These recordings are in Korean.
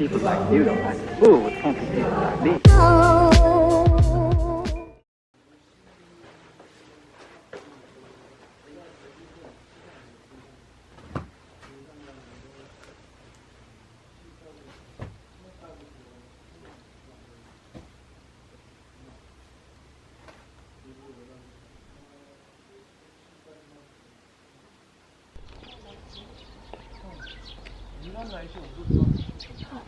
people like you though. Like, ooh, with fancy people like me. 情况。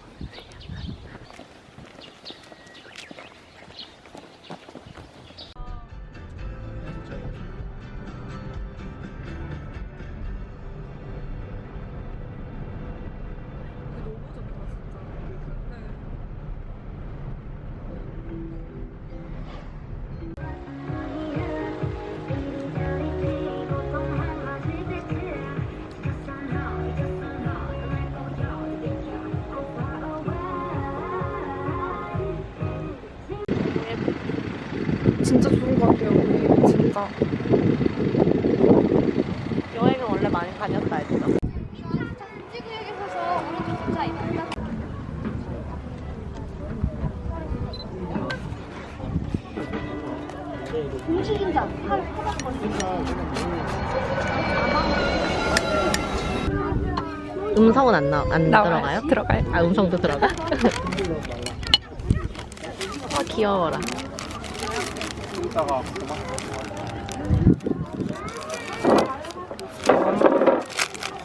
진짜 좋은 것 같아요. 여기 진짜. 여행을 원래 많이 다녔다 했죠. 음성은 안, 나, 안 들어가요? 들어가요. 아 음성도 들어가? 아 귀여워라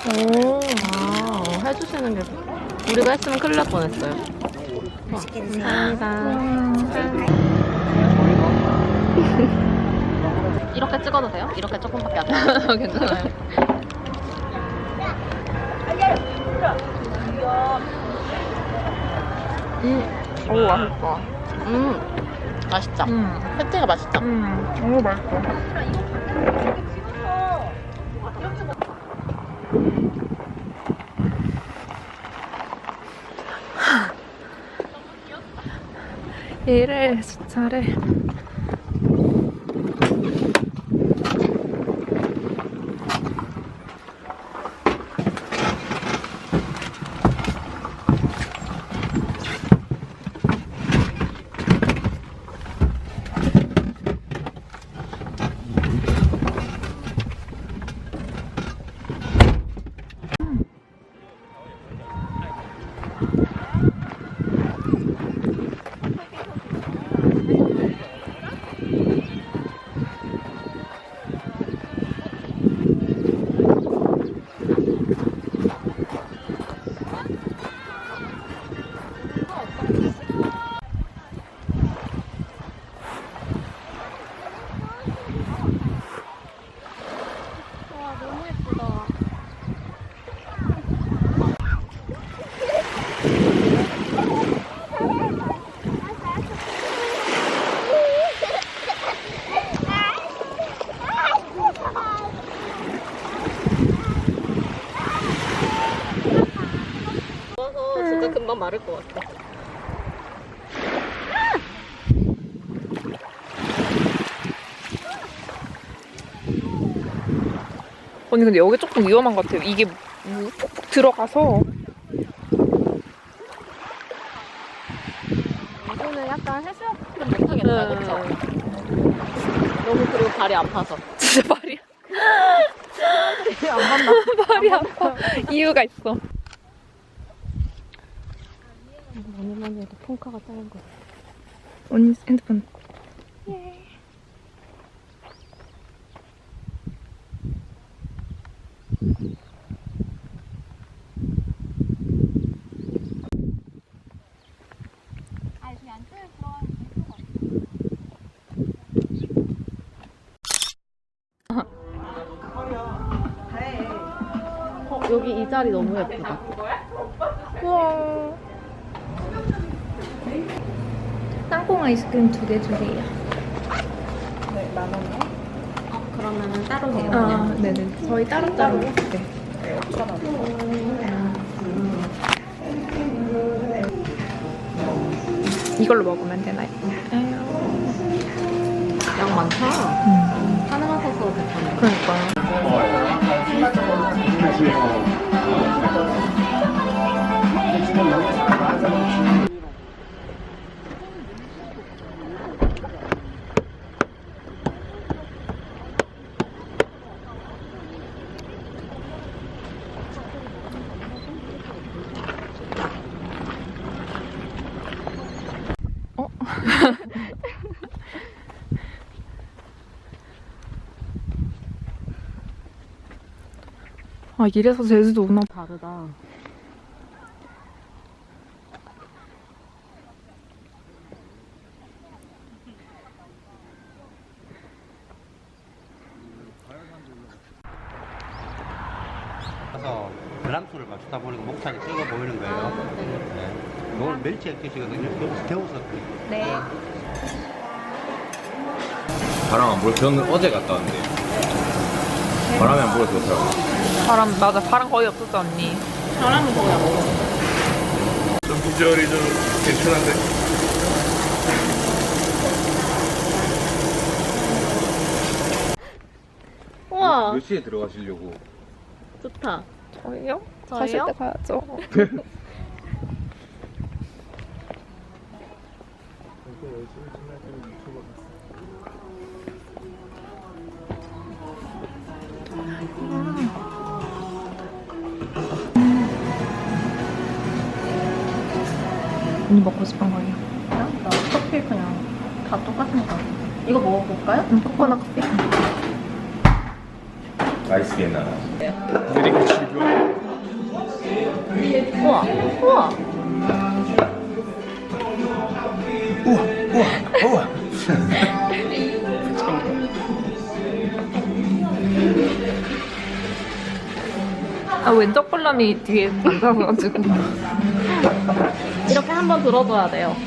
오, 아, 해주시는 게 우리가 했으면 큰일 날 뻔했어요. 와, 감사합니다. 이렇게 찍어도 돼요? 이렇게 조금밖에 안 돼요. 괜찮아요. 음, 오, 맛있다. 음, 맛있죠? 음, 패티가 맛있죠? 음, 너무 맛있어. 얘를 주차를 좋아서 진짜 금방 마를 것 같아. 언니 근데 여기 조금 위험한 것 같아요. 이게 무- 푹푹 들어가서 이거는 약간 해수욕은 못하겠다, 그쵸? 너무 그리고 발이 아파서. 진짜 말이 안 맞나? 말이 아파. 이유가 있어. 많이 많이 해도 폰카가 짜는 거. 언니 핸드폰. 어, 여기 이 자리 너무 예쁘다. 우와. 땅콩 아이스크림 두 개 주세요. 그러면은 따로 해요. 아, 네네. 저희 따로따로. 네. 이걸로 먹으면 되나요? 양 많다. 음. 하나만 사서 됐잖아. 그러니까. 아 이래서 제주도 오나 다르다. 가서 그람수를 맞추다 보니까 목살이 썩어 보이는 거예요. 네. 이건 멸치 액젓이거든요. 여기서 데워서 네. 바람 안 불어. 저는 어제 갔다 왔는데 바람이 안 불어서 좋더라고. 바람 맞아 바람 거의 없었어 언니 바람은 거의 안 불어. 좀 비주얼이 좀 괜찮은데. 우와, 몇 시에 들어가시려고? 좋다. 저희요? 저희요? 가실 때 가야죠 먹고 싶은 거예요? 나 커피 그냥 다 똑같은 거. 이거 먹어볼까요? 응, 코코넛 커피 아이스 비엔나. 우와, 우와. 아 왼쪽 볼람이 뒤에 앉아가지고 이렇게 한번 들어줘야 돼요.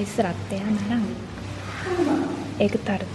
아이스 라떼 하나랑 에그타르트